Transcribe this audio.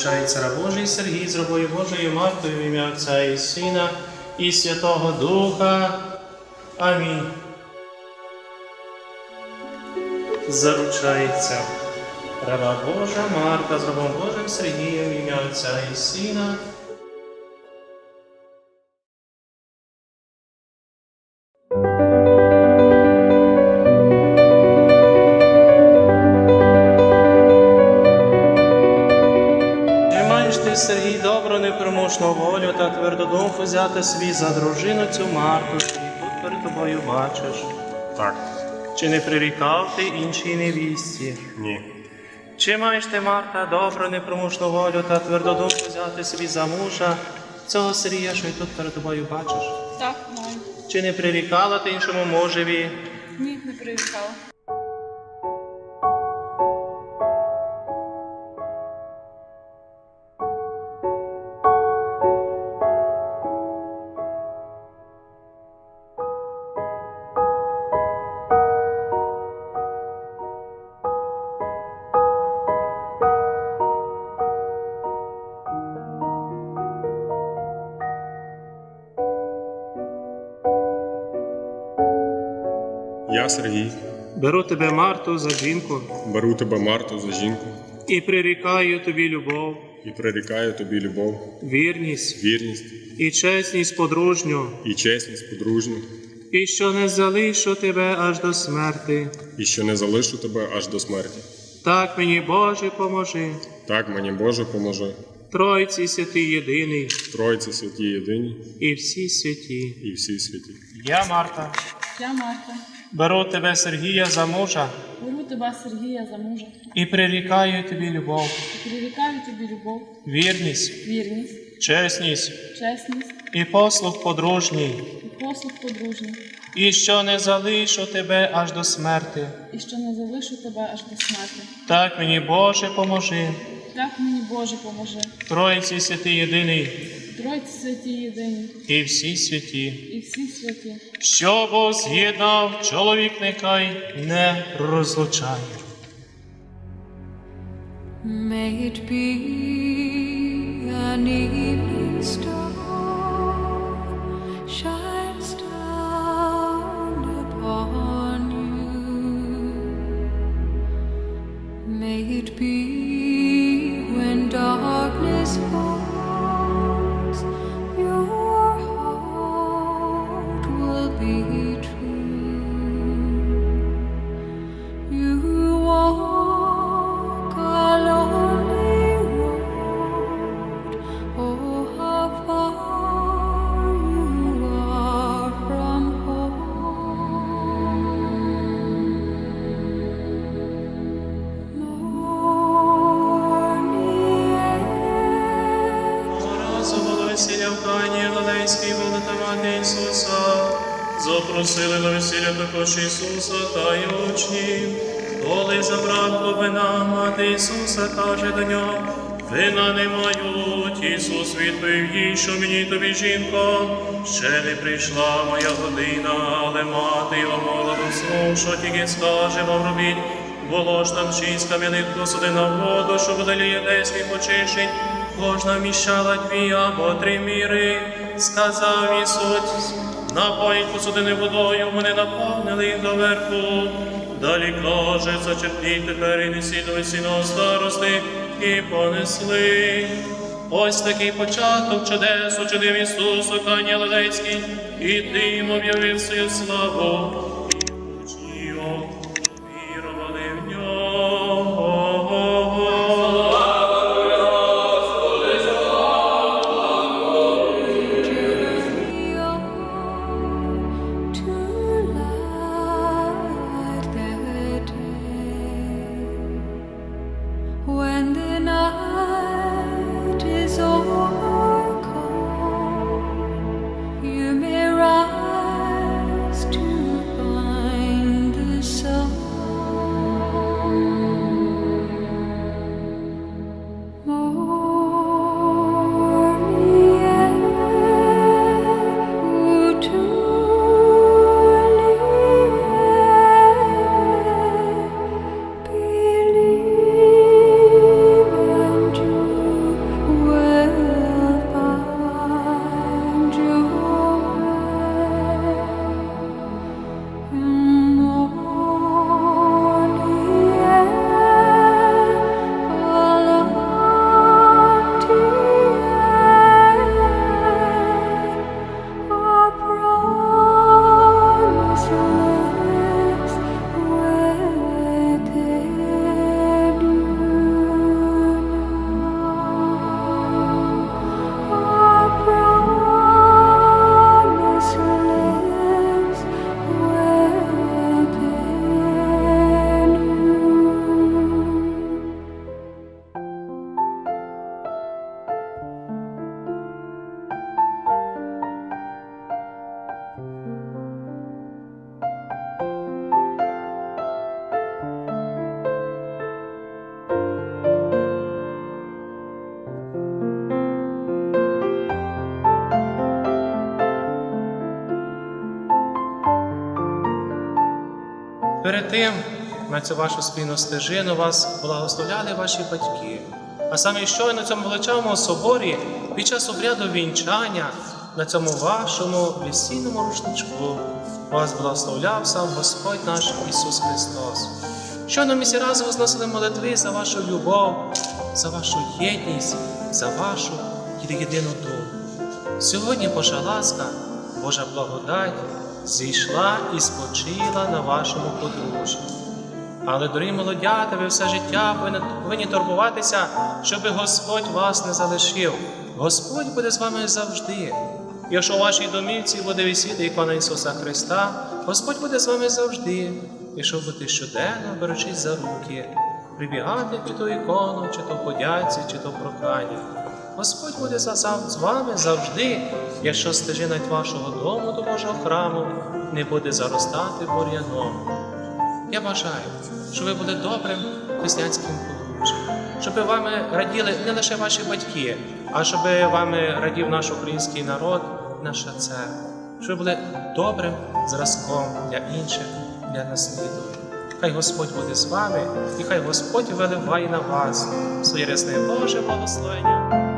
Заручається Цара Божий Сергій з робою Божою в ім'я Отця і Сина і Святого Духа. Амінь. Заручається раба Божа Марта з рабом Божим Сергієм ім'я Отця і Сина. Добру непримушну волю та тверду думку взяти собі за дружину цю Марту, її тут перед тобою бачиш? Так. Чи не прирікав ти іншій невісті? Ні. Чи маєш ти, Марта, добру непримушну волю та тверду думку взяти собі за мужа цього Сергія, що й тут перед тобою бачиш? Так, маю. Чи не прирікала ти іншому мужеві? Ні, не привітала. Я Сергій. Беру тебе, Марту, за жінку. Беру тебе, Марту, за жінку. І прирікаю тобі любов, і прирікаю тобі любов, вірність. Вірність. І чесність подружню, і чесність подружню, і що не залишу тебе аж до смерти. і що не залишу тебе аж до смерті. Так мені, Боже, поможи, Так мені Боже поможе, Тройці святий єдиний Тройці святі єдині. І всі святі. і всі святі. Я, Марта, Я Марта. Беру тебе, Сергія, за мужа Беру тебе, Сергія, за мужа. і прирікаю тобі любов, І прирікаю тобі любов, вірність, вірність, чесність чесність і послуг подружній, і послуг подружній, і що не залишу тебе аж до смерти. і що не залишу тебе аж до смерти. Так мені, Боже, поможи, Так мені Боже поможи. Тройці святий єдиний Тройці святі єдині і всі святі. і всі святі. Що Бог з'єднав, чоловік нехай не розлучає. May it be an evening star весілля в Кані Галилейській та мати Ісуса. Запросили на весілля також Ісуса та й учнів. Коли забракло вина, мати Ісуса каже до нього, вина не мають. Ісус відповів їй, що мені тобі, жінко, ще не прийшла моя година, але мати його молоду слух, що тільки скаже вам робіть. Було ж там шість кам'яних посуди на воду, що водолі єдейських очищень, кожна вміщала дві або три міри. Сказав Ісус, напоїть посудини водою, вони наповнили їх доверху. Далі каже, зачерпніть тепер і несіть до весільного старости, і понесли. Ось такий початок чудес учинив Ісус Кані Галилейській, і тим об'явив свою славу. Перед тим на цю вашу спільну стежину вас благословляли ваші батьки. А саме щойно на цьому величавому соборі під час обряду вінчання на цьому вашому весільному рушничку вас благословляв сам Господь наш Ісус Христос. Щойно ми всі разом возносили молитви за вашу любов, за вашу єдність, за вашу єдину думу. Сьогодні Божа ласка, Божа благодать зійшла і спочила на вашому подружжі. Але, дорогі молодята, ви все життя повинні, турбуватися, щоб Господь вас не залишив. Господь буде з вами завжди. Якщо у вашій домівці буде висіти ікона Ісуса Христа, Господь буде з вами завжди. Якщо ви будете щоденно, беручись за руки, прибігати під ту ікону, чи то в подяці, чи то в проханні. Господь буде з вами завжди, якщо стежина вашого дому до Божого храму не буде заростати бур'яном. Я бажаю, щоб ви були добрим християнським подружжям, щоб вами раділи не лише ваші батьки, а щоб вами радів наш український народ, наша церква, щоб ви були добрим зразком для інших, для наслідування. Хай Господь буде з вами, і хай Господь виливає на вас своє рясне Боже благословення.